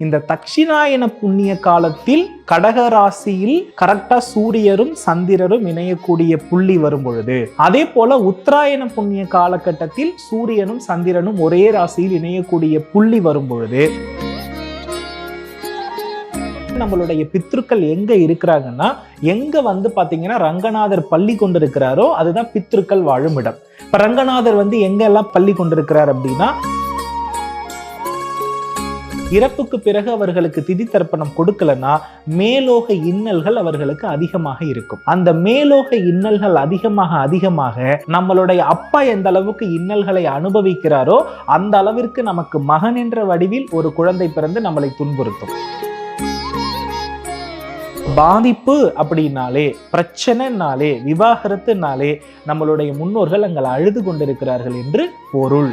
இந்த தட்சிணாயன புண்ணிய காலத்தில் கடக ராசியில் கரெக்டா சூரியரும் சந்திரரும் இணையக்கூடிய புள்ளி வரும் பொழுது அதே போல உத்தராயண புண்ணிய காலகட்டத்தில் சூரியனும் சந்திரனும் ஒரே ராசியில் இணையக்கூடிய புள்ளி வரும் பொழுது நம்மளுடைய பித்ருக்கள் எங்க இருக்கிறாங்கன்னா எங்க வந்து பாத்தீங்கன்னா ரங்கநாதர் பள்ளி கொண்டிருக்கிறாரோ அதுதான் பித்ருக்கள் வாழும் இடம். இப்ப ரங்கநாதர் வந்து எங்க எல்லாம் பள்ளி கொண்டிருக்கிறார் அப்படின்னா இறப்புக்கு பிறகு அவர்களுக்கு திதி தர்ப்பணம் கொடுக்கலன்னா மேலோக இன்னல்கள் அவர்களுக்கு அதிகமாக இருக்கும். அந்த மேலோக இன்னல்கள் அதிகமாக அதிகமாக நம்மளுடைய அப்பா எந்த அளவுக்கு இன்னல்களை அனுபவிக்கிறாரோ அந்த அளவிற்கு நமக்கு மகன் என்ற வடிவில் ஒரு குழந்தை பிறந்து நம்மளை துன்புறுத்தும். பாதிப்பு அப்படின்னாலே பிரச்சனைனாலே விவாகரத்துனாலே நம்மளுடைய முன்னோர்கள் அங்கே அழுது கொண்டிருக்கிறார்கள் என்று பொருள்.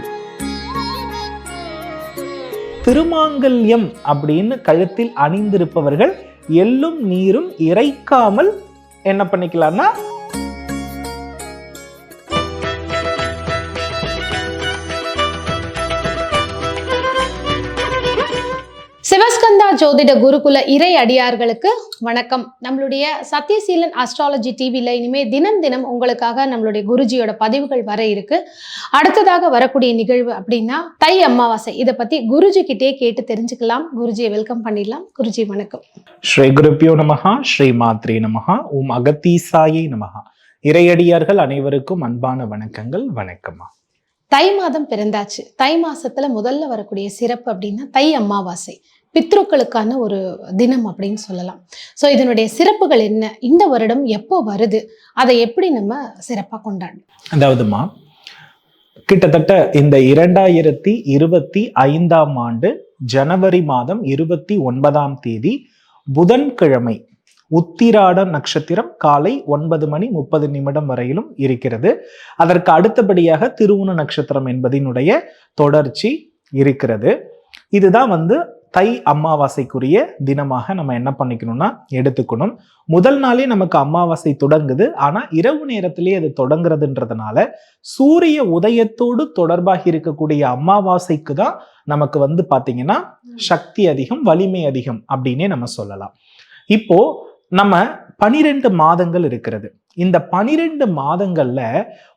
திருமாங்கல்யம் அப்படின்னு கழுத்தில் அணிந்திருப்பவர்கள் எள்ளும் நீரும் இறைக்காமல் என்ன பண்ணிக்கலாம்னா ஜோதிட குருகுல இறை அடியார்களுக்கு வணக்கம். நம்மளுடைய சத்யசீலன் அஸ்ட்ராலஜி டிவியில் இனிமே தினம் தினம் உங்களுக்காக நம்மளுடைய குருஜியோட பதிவுகள் வர இருக்கு. அடுத்ததாக வரக்கூடிய நிகழ்வு அப்படின்னா தை அமாவாசை. இதை பத்தி குருஜி கிட்டே கேட்டு தெரிஞ்சுக்கலாம். குருஜியை வெல்கம் பண்ணிடலாம். குருஜி வணக்கம். ஸ்ரீ குருப்பியோ நமஹா ஸ்ரீ மாத்ரே நமஹா ஓம் அகத்தீசாயை நமஹா. இறையடியார்கள் அனைவருக்கும் அன்பான வணக்கங்கள். வணக்கம்மா. தை மாதம் பிறந்தாச்சு. தை மாசத்துல முதல்ல வரக்கூடிய சிறப்பு அப்படின்னா தை அமாவாசை. பித்ருக்களுக்கான ஒரு தினம் அப்படின்னு சொல்லலாம். ஸோ இதனுடைய சிறப்புகள் என்ன? இந்த வருடம் எப்போ வருது? அதை எப்படி நம்ம சிறப்பாக கொண்டாடணும்? அதாவதுமா கிட்டத்தட்ட இந்த இரண்டாயிரத்தி இருபத்தி ஐந்தாம் ஆண்டு ஜனவரி மாதம் இருபத்தி ஒன்பதாம் தேதி புதன்கிழமை உத்திராட நட்சத்திரம் காலை ஒன்பது மணி முப்பது நிமிடம் வரையிலும் இருக்கிறது. அதற்கு அடுத்தபடியாக திருவுண நட்சத்திரம் என்பதினுடைய தொடர்ச்சி இருக்கிறது. இதுதான் வந்து தை அமாவாசைக்குரிய தினமாக நம்ம என்ன பண்ணிக்கணும்னா எடுத்துக்கணும். முதல் நாளே நமக்கு அமாவாசை தொடங்குது. ஆனா இரவு நேரத்திலே அது தொடங்குறதுன்றதுனால சூரிய உதயத்தோடு தொடர்பாகி இருக்கக்கூடிய அமாவாசைக்கு தான் நமக்கு வந்து பாத்தீங்கன்னா சக்தி அதிகம் வலிமை அதிகம் அப்படின்னே நம்ம சொல்லலாம். இப்போ நம்ம பனிரெண்டு மாதங்கள் இருக்கிறது. இந்த பனிரெண்டு மாதங்கள்ல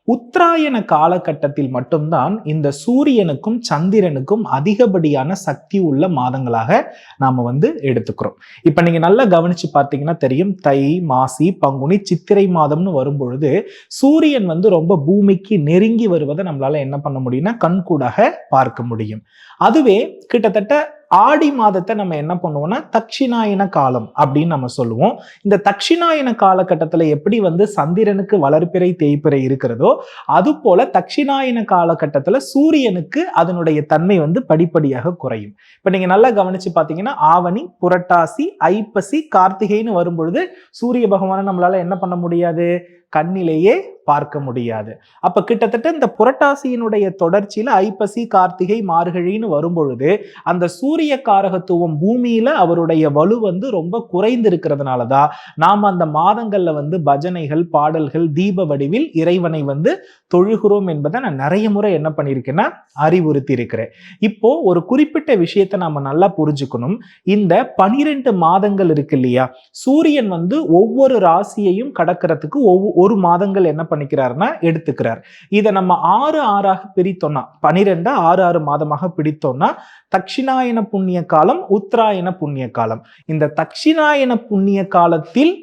உத்தராயண காலகட்டத்தில் மட்டும்தான் இந்த சூரியனுக்கும் சந்திரனுக்கும் அதிகப்படியான சக்தி உள்ள மாதங்களாக நாம வந்து எடுத்துக்கிறோம். இப்ப நீங்க நல்லா கவனிச்சு பார்த்தீங்கன்னா தெரியும் தை மாசி பங்குனி சித்திரை மாதம்னு வரும்பொழுது சூரியன் வந்து ரொம்ப பூமிக்கு நெருங்கி வருவதை நம்மளால என்ன பண்ண முடியும்னா கண்கூடாக பார்க்க முடியும். அதுவே கிட்டத்தட்ட ஆடி மாதத்தை நம்ம என்ன பண்ணுவோம்னா தட்சிணாயன காலம் அப்படின்னு நம்ம சொல்லுவோம். இந்த தட்சிணாயன காலகட்டத்தில் எப்படி வந்து சந்திரனுக்கு வளர்ப்பிறை தேய்ப்பிறை இருக்கிறதோ அது போல தட்சிணாயன காலகட்டத்தில் சூரியனுக்கு அதனுடைய தன்மை வந்து படிப்படியாக குறையும். இப்போ நீங்கள் நல்லா கவனிச்சு பார்த்தீங்கன்னா ஆவணி புரட்டாசி ஐப்பசி கார்த்திகைன்னு வரும்பொழுது சூரிய பகவானை நம்மளால என்ன பண்ண முடியாது? கண்ணிலேயே பார்க்க முடியாது. அப்ப கிட்டத்தட்ட இந்த புரட்டாசியினுடைய தொடர்ச்சியில ஐப்பசி கார்த்திகை மார்கழின்னு வரும்பொழுது அந்த சூரிய காரகத்துவம் பூமியில அவருடைய வலு வந்து ரொம்ப குறைந்து இருக்கிறதுனாலதான் நாம் அந்த மாதங்கள்ல வந்து பஜனைகள் பாடல்கள் தீப வடிவில் இறைவனை வந்து தொழுகிறோம் என்பதை நான் நிறைய முறை என்ன பண்ணியிருக்கேன்னா அறிவுறுத்தி இருக்கிறேன் இப்போ ஒரு குறிப்பிட்ட விஷயத்தை நாம நல்லா புரிஞ்சுக்கணும். இந்த பனிரெண்டு மாதங்கள் இருக்கு இல்லையா? சூரியன் வந்து ஒவ்வொரு ராசியையும் கடக்கிறதுக்கு ஒவ்வொரு ஒரு மாதங்கள் என்ன பண்ணிக்கிறாருன்னா எடுத்துக்கிறார். இதை நம்ம ஆறு ஆறாக பிரித்தோம்னா பனிரெண்டு ஆறு ஆறு மாதமாக பிடித்தோம்னா தட்சிணாயன புண்ணிய காலம் உத்தராயண புண்ணிய காலம். இந்த தட்சிணாயன புண்ணிய காலத்தில்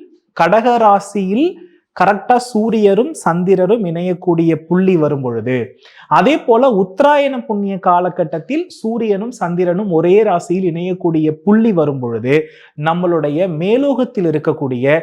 கடகராசியில் கரெக்டா சூரியரும் சந்திரரும் இணையக்கூடிய புள்ளி வரும் பொழுது அதே போல உத்தராயண புண்ணிய காலகட்டத்தில் சூரியனும் சந்திரனும் ஒரே ராசியில் இணையக்கூடிய புள்ளி வரும் பொழுது நம்மளுடைய மேலோகத்தில் இருக்கக்கூடிய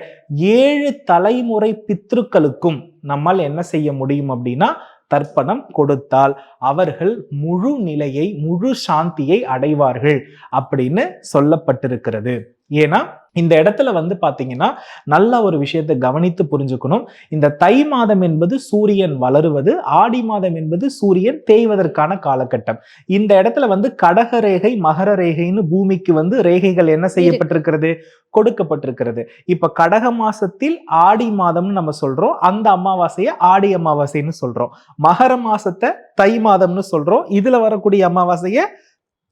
ஏழு தலைமுறை பித்ருக்களுக்கும் நம்மால் என்ன செய்ய முடியும் அப்படின்னா தர்ப்பணம் கொடுத்தால் அவர்கள் முழு நிலையை முழு சாந்தியை அடைவார்கள் அப்படின்னு சொல்லப்பட்டிருக்கிறது. ஏன்னா இந்த இடத்துல வந்து பாத்தீங்கன்னா நல்ல ஒரு விஷயத்தை கவனித்து புரிஞ்சுக்கணும். இந்த தை மாதம் என்பது சூரியன் வளருவது ஆடி மாதம் என்பது சூரியன் தேய்வதற்கான காலகட்டம். இந்த இடத்துல வந்து கடக ரேகை மகர ரேகைன்னு பூமிக்கு வந்து ரேகைகள் என்ன செய்யப்பட்டிருக்கிறது? கொடுக்கப்பட்டிருக்கிறது. இப்ப கடக மாசத்தில் ஆடி மாதம்னு நம்ம சொல்றோம் அந்த அமாவாசையை ஆடி அமாவாசைன்னு சொல்றோம். மகர மாசத்தை தை மாதம்னு சொல்றோம் இதுல வரக்கூடிய அமாவாசைய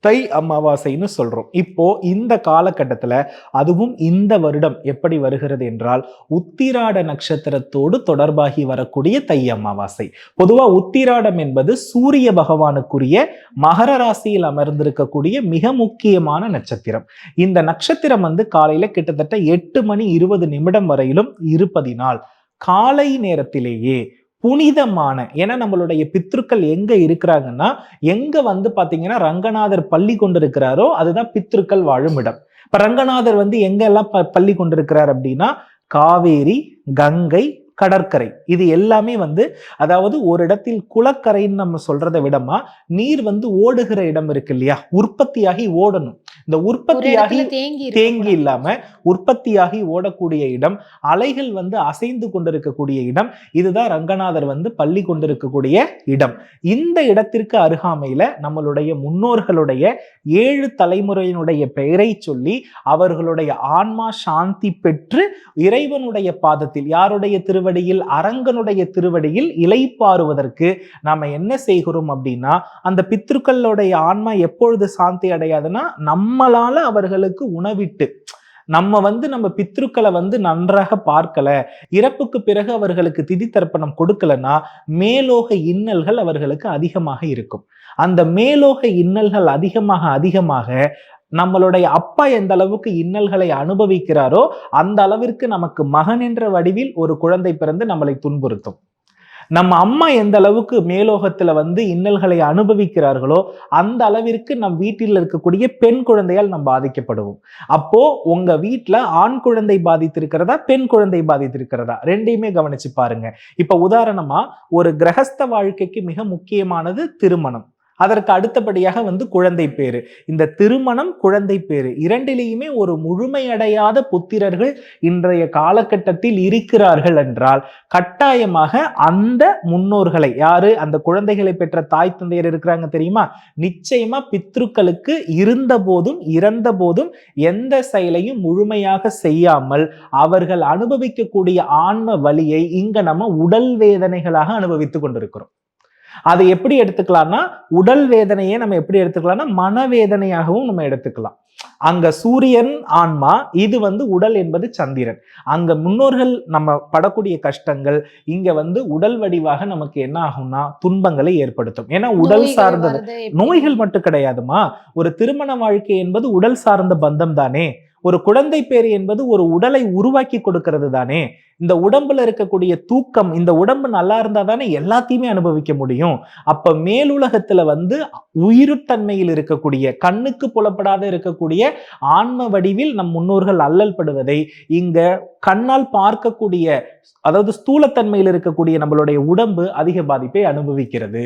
தை அமாவாசைன்னு சொல்றோம். இப்போ இந்த காலகட்டத்துல அதுவும் இந்த வருடம் எப்படி வருகிறது என்றால் உத்திராட நட்சத்திரத்தோடு தொடர்பாகி வரக்கூடிய தை அமாவாசை. பொதுவா உத்திராடம் என்பது சூரிய பகவானுக்குரிய மகர ராசியில் அமர்ந்திருக்கக்கூடிய மிக முக்கியமான நட்சத்திரம். இந்த நட்சத்திரம் வந்து காலையில கிட்டத்தட்ட எட்டு மணி இருபது நிமிடம் வரையிலும் இருப்பதினால் காலை நேரத்திலேயே புனிதமான ஏன்னா நம்மளுடைய பித்ருக்கள் எங்க இருக்கிறாங்கன்னா எங்க வந்து பாத்தீங்கன்னா ரங்கநாதர் பள்ளி கொண்டிருக்கிறாரோ அதுதான் பித்ருக்கள் வாழும் இடம். இப்ப ரங்கநாதர் வந்து எங்க எல்லாம் ப- பள்ளி கொண்டிருக்கிறார் அப்படின்னா காவேரி கங்கை கடற்கரை. இது எல்லாமே வந்து அதாவது ஒரு இடத்தில் குளக்கரைன்னு நம்ம சொல்றதை விடமா நீர் வந்து ஓடுகிற இடம் இருக்கு இல்லையா? உற்பத்தியாகி ஓடணும். இந்த உற்பத்தியாகி தேங்கி. இல்லாம உற்பத்தியாகி ஓடக்கூடிய இடம் அலைகள் வந்து அசைந்து கொண்டிருக்கக்கூடிய இடம் இதுதான் ரங்கநாதர் வந்து பள்ளி கொண்டிருக்கக்கூடிய இடம். இந்த இடத்திற்கு அருகாமையில நம்மளுடைய முன்னோர்களுடைய ஏழு தலைமுறையினுடைய பெயரை சொல்லி அவர்களுடைய ஆன்மா சாந்தி பெற்று இறைவனுடைய பாதத்தில் யாருடைய திருவடியில் அரங்கனுடைய திருவடியில் இலைப்பாறுவதற்கு நாம என்ன செய்கிறோம் அப்படின்னா அந்த பித்ருக்களுடைய ஆன்மா எப்பொழுது சாந்தி அடையாதுன்னா நம்மளால அவர்களுக்கு உணவிட்டு நம்ம வந்து நம்ம பித்ருக்களை வந்து நன்றாக பார்க்கல இறப்புக்கு பிறகு அவர்களுக்கு திதி தர்ப்பணம் கொடுக்கலன்னா மேலோக இன்னல்கள் அவர்களுக்கு அதிகமாக இருக்கும். அந்த மேலோக இன்னல்கள் அதிகமாக அதிகமாக நம்மளுடைய அப்பா எந்த அளவுக்கு இன்னல்களை அனுபவிக்கிறாரோ அந்த அளவிற்கு நமக்கு மகன் என்ற வடிவில் ஒரு குழந்தை பிறந்து நம்மளை துன்புறுத்தும். நம்ம அம்மா எந்த அளவுக்கு மேலோகத்துல வந்து இன்னல்களை அனுபவிக்கிறார்களோ அந்த அளவிற்கு நம் வீட்டில் இருக்கக்கூடிய பெண் குழந்தையால் நாம் பாதிக்கப்படுவோம். அப்போ உங்க வீட்டுல ஆண் குழந்தை பாதித்திருக்கிறதா பெண் குழந்தை பாதித்திருக்கிறதா? ரெண்டையுமே கவனிச்சு பாருங்க. இப்ப உதாரணமா ஒரு கிரகஸ்த வாழ்க்கைக்கு மிக முக்கியமானது திருமணம். அதற்கு அடுத்தபடியாக வந்து குழந்தை பேரு இந்த திருமணம் குழந்தை பேரு இரண்டிலேயுமே ஒரு முழுமையடையாத புத்திரர்கள் இன்றைய காலகட்டத்தில் இருக்கிறார்கள் என்றால் கட்டாயமாக அந்த முன்னோர்களை யாரு? அந்த குழந்தைகளை பெற்ற தாய் தந்தையர் இருக்கிறாங்க தெரியுமா? நிச்சயமா பித்ருக்களுக்கு இருந்த போதும் இறந்த போதும் எந்த செயலையும் முழுமையாக செய்யாமல் அவர்கள் அனுபவிக்கக்கூடிய ஆன்ம வழியை இங்க நம்ம உடல் வேதனைகளாக அனுபவித்துக் கொண்டிருக்கிறோம். அதை எப்படி எடுத்துக்கலாம்னா உடல் வேதனையை நம்ம எப்படி எடுத்துக்கலாம்னா மனவேதனையாகவும் நம்ம எடுத்துக்கலாம். அங்க சூரியன் ஆன்மா இது வந்து உடல் என்பது சந்திரன். அங்க முன்னோர்கள் நம்ம படக்கூடிய கஷ்டங்கள் இங்க வந்து உடல் வடிவாக நமக்கு என்ன ஆகும்னா துன்பங்களை ஏற்படுத்தும். ஏன்னா உடல் சார்ந்தது? நோய்கள் மட்டும் கிடையாதுமா. ஒரு திருமண வாழ்க்கை என்பது உடல் சார்ந்த பந்தம் தானே. ஒரு குழந்தை பேர் என்பது ஒரு உடலை உருவாக்கி கொடுக்கிறது தானே. இந்த உடம்புல இருக்கக்கூடிய தூக்கம் இந்த உடம்பு நல்லா இருந்தா தானே எல்லாத்தையுமே அனுபவிக்க முடியும். அப்ப மேலுலகத்துல வந்து உயிருத்தன்மையில் இருக்கக்கூடிய கண்ணுக்கு புலப்படாத இருக்கக்கூடிய ஆன்ம வடிவில் நம் முன்னோர்கள் அல்லல் படுவதை இங்க கண்ணால் பார்க்கக்கூடிய அதாவது ஸ்தூலத்தன்மையில் இருக்கக்கூடிய நம்மளுடைய உடம்பு அதிக பாதிப்பை அனுபவிக்கிறது.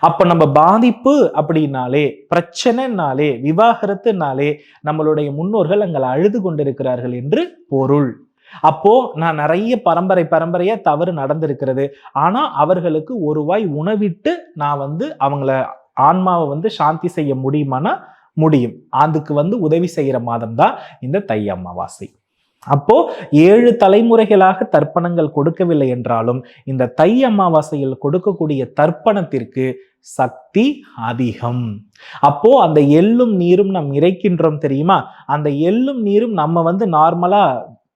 அப்ப நம்ம பாதிப்பு அப்படின்னாலே பிரச்சனைனாலே விவாகரத்துனாலே நம்மளுடைய முன்னோர்கள் அங்கே அழுது கொண்டிருக்கிறார்கள் என்று பொருள். அப்போ நான் நிறைய பரம்பரை பரம்பரையா தவறு நடந்திருக்கிறது. ஆனா அவர்களுக்கு ஒரு வாய் உணவிட்டு நான் வந்து அவங்கள ஆன்மாவை வந்து சாந்தி செய்ய முடியுமானா? முடியும். அதுக்கு வந்து உதவி செய்யற மாதம் தான் இந்த தை அமாவாசை. அப்போ ஏழு தலைமுறைகளாக தர்ப்பணங்கள் கொடுக்கவில்லை என்றாலும் இந்த தை அமாவாசையில் கொடுக்கக்கூடிய தர்ப்பணத்திற்கு சக்தி அதிகம். அப்போ அந்த எள்ளும் நீரும் நாம் இறைக்கின்றோம் தெரியுமா? அந்த எள்ளும் நீரும் நம்ம வந்து நார்மலா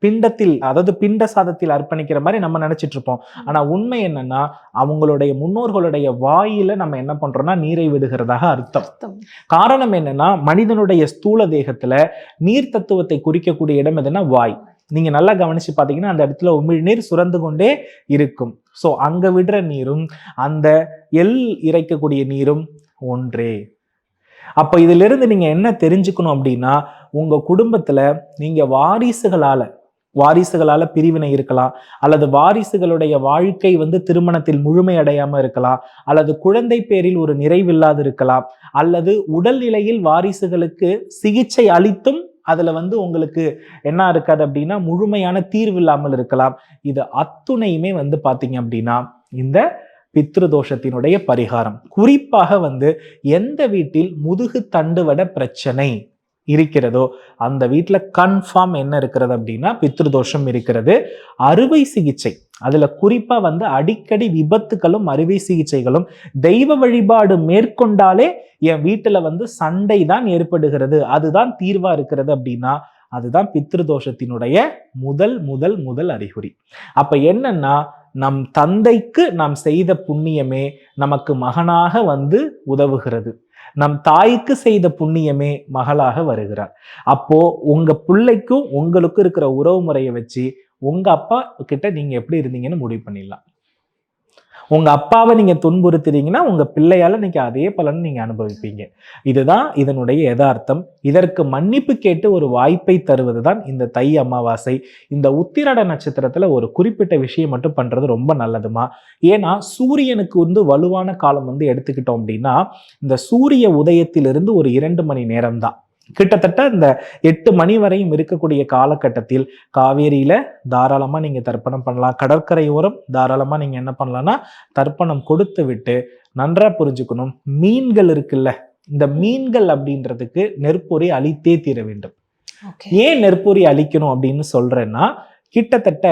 பிண்டத்தில் அதாவது பிண்ட சாதத்தில் அர்ப்பணிக்கிற மாதிரி நம்ம நினைச்சிட்டு இருப்போம் ஆனா உண்மை என்னன்னா அவங்களுடைய முன்னோர்களுடைய வாயில நம்ம என்ன பண்றோம்னா நீரை விடுகிறதாக அர்த்தம். அர்த்தம். காரணம் என்னன்னா மனிதனுடைய ஸ்தூல தேகத்துல நீர் தத்துவத்தை குறிக்கக்கூடிய இடம் எதுனா வாய். நீங்க நல்லா கவனிச்சு பாத்தீங்கன்னா அந்த இடத்துல உமிழ்நீர் சுரந்து கொண்டே இருக்கும். சோ அங்க விடுற நீரும் அந்த எல் இறைக்கக்கூடிய நீரும் ஒன்றே. அப்ப இதுல இருந்து நீங்க என்ன தெரிஞ்சுக்கணும் அப்படின்னா உங்க குடும்பத்துல நீங்க வாரிசுகளால வாரிசுகளால் பிரிவினை இருக்கலாம். அல்லது வாரிசுகளுடைய வாழ்க்கை வந்து திருமணத்தில் முழுமை இருக்கலாம். அல்லது குழந்தை பேரில் ஒரு நிறைவில்லாது இருக்கலாம். அல்லது உடல்நிலையில் வாரிசுகளுக்கு சிகிச்சை அளித்தும் அதில் வந்து உங்களுக்கு என்ன இருக்காது அப்படின்னா முழுமையான தீர்வு இல்லாமல் இருக்கலாம். இது அத்துணையுமே வந்து பார்த்தீங்க அப்படின்னா இந்த பித்ருதோஷத்தினுடைய பரிகாரம். குறிப்பாக வந்து எந்த வீட்டில் முதுகு தண்டுவட பிரச்சனை? இருக்கிறதோ அந்த வீட்டில் கன்ஃபார்ம் என்ன இருக்கிறது அப்படின்னா பித்ருதோஷம் இருக்கிறது. அறுவை சிகிச்சை. அதில் குறிப்பாக வந்து அடிக்கடி விபத்துகளும் அறுவை சிகிச்சைகளும் தெய்வ வழிபாடு மேற்கொண்டாலே என் வீட்டில் வந்து சண்டை தான் ஏற்படுகிறது. அதுதான் தீர்வாக இருக்கிறது அப்படின்னா அதுதான் பித்ருதோஷத்தினுடைய முதல் முதல் முதல் அறிகுறி. அப்போ என்னன்னா நம் தந்தைக்கு நாம் செய்த புண்ணியமே நமக்கு மகனாக வந்து உதவுகிறது. நம் தாய்க்கு செய்த புண்ணியமே மகளாக வருகிறார். அப்போ உங்க பிள்ளைக்கும் உங்களுக்கும் இருக்கிற உறவு முறையை வச்சு உங்க அப்பா கிட்ட நீங்க எப்படி இருந்தீங்கன்னு முடிவு பண்ணிடலாம். உங்க அப்பாவை நீங்க துன்புறுத்துறீங்கன்னா உங்க பிள்ளையால நீங்க அதே பலன் நீங்க அனுபவிப்பீங்க. இதுதான் இதனுடைய யதார்த்தம். இதற்கு மன்னிப்பு கேட்டு ஒரு வாய்ப்பை தருவது தான் இந்த தை அமாவாசை. இந்த உத்திராட நட்சத்திரத்துல ஒரு குறிப்பிட்ட விஷயம் மட்டும் பண்றது ரொம்ப நல்லதுமா? ஏன்னா சூரியனுக்கு வந்து வலுவான காலம் வந்து எடுத்துக்கிட்டோம் அப்படின்னா இந்த சூரிய உதயத்திலிருந்து ஒரு இரண்டு மணி நேரம் தான் கிட்டத்தட்ட இந்த எட்டு மணி வரையும் இருக்கக்கூடிய காலகட்டத்தில் காவேரியில தாராளமா நீங்க தர்ப்பணம் பண்ணலாம். கடற்கரையோரம் தாராளமா நீங்க என்ன பண்ணலாம்னா தர்ப்பணம் கொடுத்து விட்டு நன்றா புரிஞ்சுக்கணும். மீன்கள் இருக்குல்ல இந்த மீன்கள் அப்படின்றதுக்கு நெற்பொறி அழித்தே தீர வேண்டும். ஏன் நெற்பொறி அழிக்கணும் அப்படின்னு சொல்றேன்னா கிட்டத்தட்ட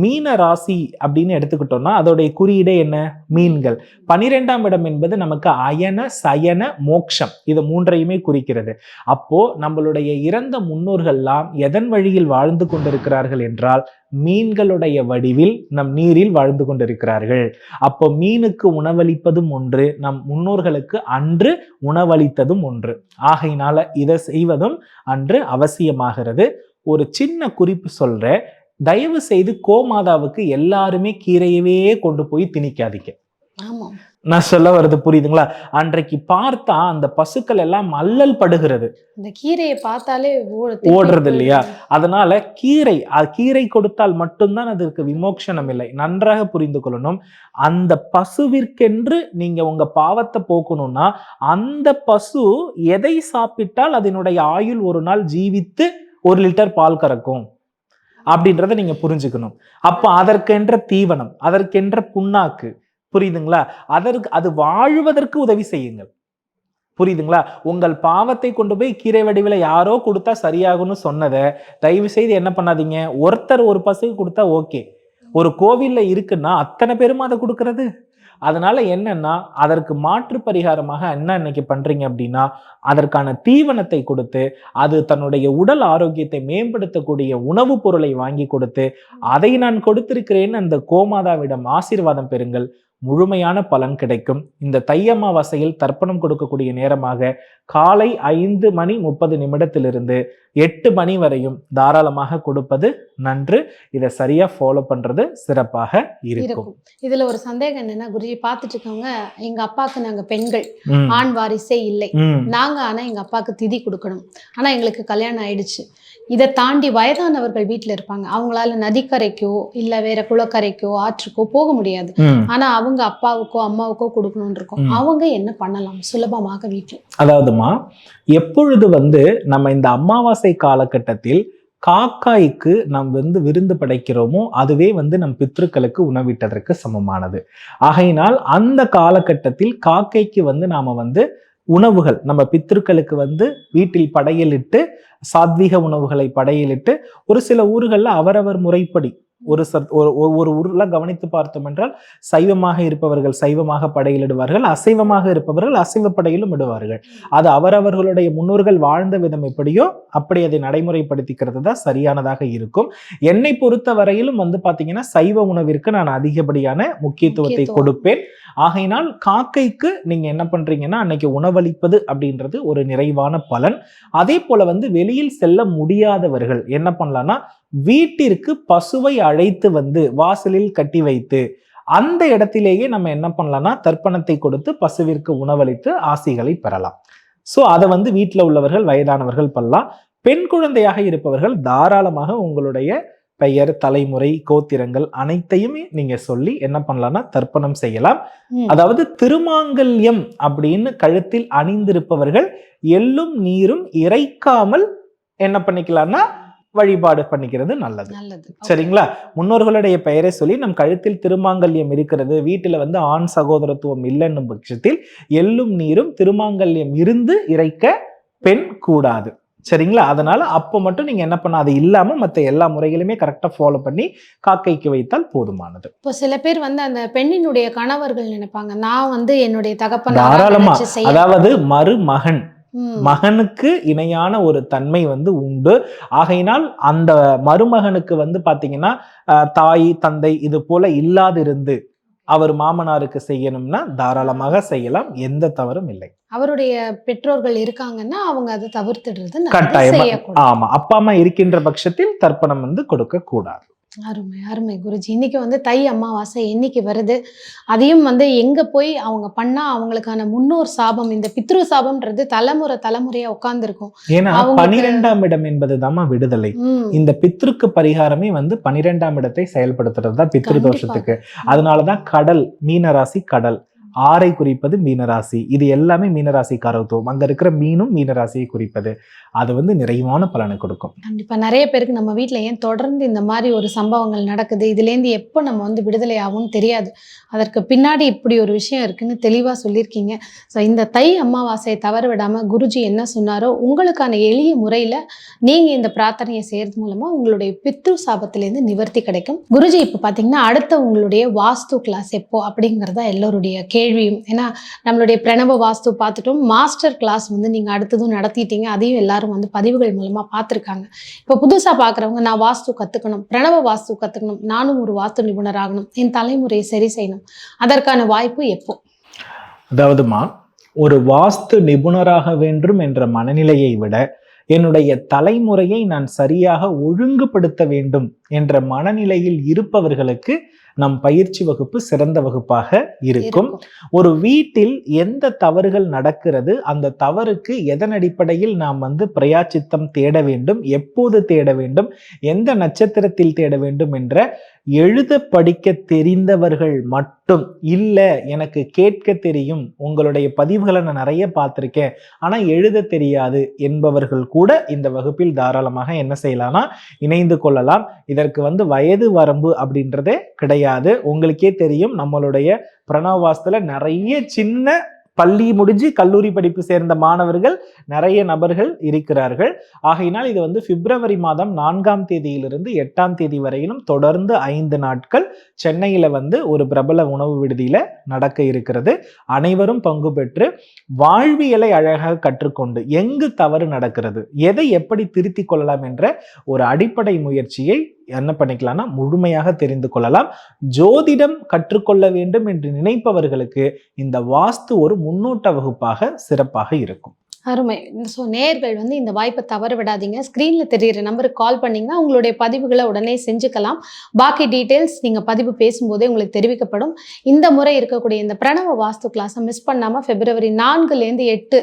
மீன ராசி அப்படின்னு எடுத்துக்கிட்டோம்னா அதோடைய குறியீடே என்ன? மீன்கள். பனிரெண்டாம் இடம் என்பது நமக்கு அயன சயன மோக்ஷம். இது மூன்றையுமே குறிக்கிறது. அப்போ நம்மளுடைய இறந்த முன்னோர்கள்லாம் எதன் வழியில் வாழ்ந்து கொண்டிருக்கிறார்கள் என்றால் மீன்களுடைய வடிவில் நம் நீரில் வாழ்ந்து கொண்டிருக்கிறார்கள். அப்போ மீனுக்கு உணவளிப்பதும் ஒன்று நம் முன்னோர்களுக்கு அன்று உணவளித்ததும் ஒன்று. ஆகையினால இதை செய்வதும் அன்று அவசியமாகிறது. ஒரு சின்ன குறிப்பு சொல்றேன். தயவு செய்து கோமாதாவுக்கு எல்லாருமே கீரையவே கொண்டு போய் திணிக்காதீங்க. நான் சொல்ல வர்றது புரியுதுங்களா? அன்றைக்கு பார்த்தா அந்த பசுக்கள் எல்லாம் அல்லல் படுகிறது. இந்த கீரையை பார்த்தாலே ஓட ஓடுறது இல்லையா? அதனால கீரை கீரை கொடுத்தால் மட்டும்தான் அதற்கு விமோக்ஷனம் இல்லை. நன்றாக புரிந்து கொள்ளணும். அந்த பசுவிற்கென்று நீங்க உங்க பாவத்தை போக்கணும்னா அந்த பசு எதை சாப்பிட்டால் அதனுடைய ஆயுள் ஒரு நாள் ஜீவித்து ஒரு லிட்டர் பால் கறக்கும்? அப்படின்றத நீங்க புரிஞ்சுக்கணும். அப்போ அதற்கென்ற தீவனம் அதற்கென்ற புண்ணாக்கு புரியுதுங்களா? அதற்கு அது வாழ்வதற்கு உதவி செய்யுங்கள். புரியுதுங்களா? உங்கள் பாவத்தை கொண்டு போய் கீரை வடிவில் யாரோ கொடுத்தா சரியாகும்னு சொன்னதை தயவு செய்து என்ன பண்ணாதீங்க. ஒருத்தர் ஒரு பசுக்கு கொடுத்தா ஓகே. ஒரு கோவிலில் இருக்குன்னா அத்தனை பேரும் அதை கொடுக்கறது? அதனால என்னன்னா அதற்கு மாற்று பரிகாரமாக என்ன இன்னைக்கு பண்றீங்க அப்படின்னா அதற்கான தீவனத்தை கொடுத்து அது தன்னுடைய உடல் ஆரோக்கியத்தை மேம்படுத்தக்கூடிய உணவுப் பொருளை வாங்கி கொடுத்து அதை நான் கொடுத்திருக்கிறேன்னு அந்த கோமாதாவிடம் ஆசீர்வாதம் பெறுங்கள். முழுமையான பலன் கிடைக்கும். இந்த தை அமாவாசையில் தர்ப்பணம் கொடுக்கக்கூடிய நேரமாக காலை ஐந்து மணி முப்பது நிமிடத்திலிருந்து எட்டு மணி வரையும் தாராளமாக கொடுப்பது நன்று. இதை சரியா ஃபாலோ பண்றது சிறப்பாக இருக்கும். இதுல ஒரு சந்தேகம் என்னன்னா குருஜி பார்த்துட்டு இருக்கவங்க எங்க அப்பாவுக்கு நாங்க பெண்கள் ஆண் வாரிசே இல்லை. நாங்க ஆனா எங்க அப்பாவுக்கு திதி கொடுக்கணும். ஆனா எங்களுக்கு கல்யாணம் ஆயிடுச்சு. இதை தாண்டி வயதானவர்கள் வீட்ல இருப்பாங்க. அவங்களால நதிக்கரைக்கோ இல்ல வேற குளக்கரைக்கோ ஆற்றுக்கோ போக முடியாது. ஆனா அவங்க அப்பாவுக்கோ அம்மாவுக்கோ கொடுக்கணும்னு இருக்கும். அவங்க என்ன பண்ணலாம்? சுலபமாக வீட்டுல அதாவதுமா எப்பொழுது வந்து நம்ம இந்த அமாவாசை காலகட்டத்தில் காக்காய்க்கு நாம் வந்து விருந்து படைக்கிறோமோ அதுவே வந்து நம் பித்ருக்களுக்கு உணவிட்டதற்கு சமமானது. ஆகையினால் அந்த காலகட்டத்தில் காக்கைக்கு வந்து நாம வந்து உணவுகள் நம்ம பித்ருக்களுக்கு வந்து வீட்டில் படையலிட்டு சாத்வீக உணவுகளை படையலிட்டு ஒரு சில ஊர்களில் அவரவர் முறைப்படி ஒரு சத் ஒரு ஒரு- ஊர்ல கவனித்து பார்த்தோம் என்றால் சைவமாக இருப்பவர்கள் சைவமாக படையலிடுவார்கள் அசைவமாக இருப்பவர்கள் அசைவ படையிலும் இடுவார்கள். அது அவரவர்களுடைய முன்னோர்கள் வாழ்ந்த விதம் எப்படியோ அப்படி அதை நடைமுறைப்படுத்திக்கிறது தான் சரியானதாக இருக்கும். என்னை பொறுத்த வரையிலும் வந்து பாத்தீங்கன்னா சைவ உணவிற்கு நான் அதிகப்படியான முக்கியத்துவத்தை. கொடுப்பேன். ஆகையினால் காக்கைக்கு நீங்க என்ன பண்றீங்கன்னா அன்னைக்கு உணவளிப்பது அப்படின்றது ஒரு நிறைவான பலன். அதே போல வந்து வெளியில் செல்ல முடியாதவர்கள் என்ன பண்ணலாம்னா வீட்டிற்கு பசுவை அழைத்து வந்து வாசலில் கட்டி வைத்து அந்த இடத்திலேயே நம்ம என்ன பண்ணலாம்னா தர்ப்பணத்தை கொடுத்து பசுவிற்கு உணவளித்து ஆசிகளை பெறலாம். ஸோ அதை வந்து வீட்டில் உள்ளவர்கள் வயதானவர்கள் பண்ணலாம். பெண் குழந்தையாக இருப்பவர்கள் தாராளமாக உங்களுடைய பெயர் தலைமுறை கோத்திரங்கள் அனைத்தையுமே நீங்க சொல்லி என்ன பண்ணலாம்னா தர்ப்பணம் செய்யலாம். அதாவது திருமாங்கல்யம் அப்படின்னு கழுத்தில் அணிந்திருப்பவர்கள் எள்ளும் நீரும் இறைக்காமல் என்ன பண்ணிக்கலாம்னா வழிபாடு பண்ணிக்கிறது நல்லது. நல்லது. சரிங்களா? முன்னோர்களுடைய பெயரை சொல்லி நம் கழுத்தில் திருமாங்கல்யம் இருக்கிறது. வீட்டில் வந்து ஆண் சகோதரத்துவம் இல்லைன்னும் பட்சத்தில் எள்ளும் நீரும் திருமாங்கல்யம் இருந்து இறைக்க பெண் கூடாது. சரிங்களா? அதனால அப்போ மட்டும் நீங்க என்ன பண்ண அது இல்லாம மற்ற எல்லா முறைகளுமே கரெக்டா ஃபாலோ பண்ணி காக்கைக்கு வைத்தால் போதுமானது. இப்போ சில பேர் வந்து அந்த பெண்ணினுடைய கணவர்கள் நினைப்பாங்க. நான் வந்து என்னுடைய தகப்பனார் தாராளமா. அதாவது மருமகன். மகனுக்கு இணையான ஒரு தன்மை வந்து உண்டு. ஆகையினால் அந்த மருமகனுக்கு வந்து பாத்தீங்கன்னா தாய் தந்தை இது போல இல்லாதிருந்து அவர் மாமனாருக்கு செய்யணும்னா தாராளமாக செய்யலாம். எந்த தவறும் இல்லை. அவருடைய பெற்றோர்கள் இருக்காங்கன்னா அவங்க அதை தவிர்த்துடுறது கட்டாயமா ஆமா. அப்பா அம்மா இருக்கின்ற பட்சத்தில் தர்ப்பணம் வந்து கொடுக்க கூடாது அருமை அருமை. குருஜி இன்னைக்கு வந்து தை அமாவாசை என்னைக்கு வருது? அதையும் வந்து எங்க போய் அவங்க பண்ணா அவங்களுக்கான முன்னோர் சாபம் இந்த பித்ரு சாபம்ன்றது தலைமுறை தலைமுறையா உட்கார்ந்துருக்கும். ஏன்னா பனிரெண்டாம் இடம் என்பதுதாம்மா விடுதலை. ம். இந்த பித்ருக்கு பரிகாரமே வந்து பனிரெண்டாம் இடத்தை செயல்படுத்துறது தான் பித்ரு. தோஷத்துக்கு. அதனாலதான் கடல் மீனராசி கடல். ஆறை குறிப்பது மீனராசி. இது எல்லாமே மீனராசி காரத்துவம் அங்க இருக்கிற மீனும் மீனராசியை குறிப்பது. அது வந்து நிறைவான பலனை கொடுக்கும். கண்டிப்பா. நிறைய பேருக்கு நம்ம வீட்டில் ஏன் தொடர்ந்து இந்த மாதிரி ஒரு சம்பவங்கள் நடக்குது? இதுலேருந்து எப்போ நம்ம வந்து விடுதலை ஆகும்னு தெரியாது. அதற்கு பின்னாடி இப்படி ஒரு விஷயம் இருக்குன்னு தெளிவா சொல்லியிருக்கீங்க. ஸோ இந்த தை அமாவாசையை தவற விடாம குருஜி என்ன சொன்னாரோ உங்களுக்கான எளிய முறையில நீங்க இந்த பிரார்த்தனையை செய்யறது மூலமா உங்களுடைய பித்ரு சாபத்திலேருந்து நிவர்த்தி கிடைக்கும். குருஜி இப்போ பாத்தீங்கன்னா அடுத்த உங்களுடைய வாஸ்து கிளாஸ் எப்போ அப்படிங்கறத எல்லோருடைய கே கேள்வியும் ஏன்னா நம்மளுடைய பிரணவ வாஸ்து பார்த்துட்டோம். மாஸ்டர் கிளாஸ் வந்து நீங்க அடுத்ததும் நடத்திட்டீங்க. அதையும் எல்லாரும் வந்து பதிவுகள் மூலமா பார்த்துருக்காங்க. இப்போ புதுசா பார்க்குறவங்க நான் வாஸ்து கத்துக்கணும். பிரணவ வாஸ்து கத்துக்கணும். நானும் ஒரு வாஸ்து நிபுணர் ஆகணும். என் தலைமுறையை சரி செய்யணும். அதற்கான வாய்ப்பு எப்போ? அதாவதுமா ஒரு வாஸ்து நிபுணராக வேண்டும் என்ற மனநிலையை விட என்னுடைய தலைமுறையை நான் சரியாக ஒழுங்குபடுத்த வேண்டும் என்ற மனநிலையில் இருப்பவர்களுக்கு நம் பயிற்சி வகுப்பு சிறந்த வகுப்பாக இருக்கும். ஒரு வீட்டில் எந்த தவறுகள் நடக்கிறது அந்த தவறுக்கு எதன் அடிப்படையில் நாம் வந்து பிரயாச்சித்தம் தேட வேண்டும் எப்போது தேட வேண்டும் எந்த நட்சத்திரத்தில் தேட வேண்டும் என்ற எழுத படிக்க தெரிந்தவர்கள் மட்டும் இல்ல எனக்கு கேட்க தெரியும் உங்களுடைய பதிவுகளை நான் நிறைய பார்த்திருக்கேன் ஆனா எழுத தெரியாது என்பவர்கள் கூட இந்த வகுப்பில் தாராளமாக என்ன செய்யலாம்னா இணைந்து கொள்ளலாம். இதற்கு வந்து வயது வரம்பு அப்படின்றதே கிடையாது. உங்களுக்கே தெரியும் நம்மளுடைய பிரணவாஸ்துல நிறைய சின்ன பள்ளி முடிஞ்சு கல்லூரி படிப்பு சேர்ந்த மாணவர்கள் நிறைய நபர்கள் இருக்கிறார்கள். ஆகையினால் இது வந்து பிப்ரவரி மாதம் நான்காம் தேதியிலிருந்து எட்டாம் தேதி வரையிலும் தொடர்ந்து ஐந்து நாட்கள் சென்னையில் வந்து ஒரு பிரபல உணவு விடுதியில் நடக்க இருக்கிறது. அனைவரும் பங்கு பெற்று வாழ்வியலை அழகாக கற்றுக்கொண்டு எங்கு தவறு நடக்கிறது எதை எப்படி திருத்திக் கொள்ளலாம் என்ற ஒரு அடிப்படை முயற்சியை என்ன பண்ணிக்கலாம்னா முழுமையாக தெரிந்து கொள்ளலாம். ஜோதிடம் கற்றுக்கொள்ள வேண்டும் என்று நினைப்பவர்களுக்கு இந்த வாஸ்து ஒரு முன்னோட்ட வகுப்பாக சிறப்பாக இருக்கும். அருமை. ஸோ நேர்கள் வந்து இந்த வாய்ப்பை தவற விடாதீங்க. ஸ்க்ரீனில் தெரியிற நம்பருக்கு கால் பண்ணிங்கன்னா உங்களுடைய பதிவுகளை உடனே செஞ்சுக்கலாம். பாக்கி டீட்டெயில்ஸ் நீங்கள் பதிவு பேசும்போதே உங்களுக்கு தெரிவிக்கப்படும். இந்த முறை இருக்கக்கூடிய இந்த பிரணவ வாஸ்து கிளாஸை மிஸ் பண்ணாமல் பிப்ரவரி நான்குலேருந்து எட்டு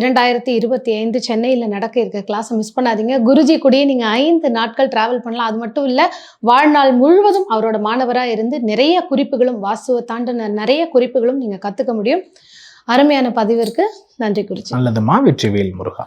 இரண்டாயிரத்தி இருபத்தி ஐந்து சென்னையில் நடக்க இருக்க கிளாஸை மிஸ் பண்ணாதீங்க. குருஜி கூடயே நீங்கள் ஐந்து நாட்கள் ட்ராவல் பண்ணலாம். அது மட்டும் இல்லை வாழ்நாள் முழுவதும் அவரோட மாணவராக இருந்து நிறைய குறிப்புகளும் வாஸ்துவை தாண்டின நிறைய குறிப்புகளும் நீங்கள் கற்றுக்க முடியும். அருமையான பதிவிற்கு நன்றி குருஜி நல்லதுமா வெற்றிவேல் முருகா.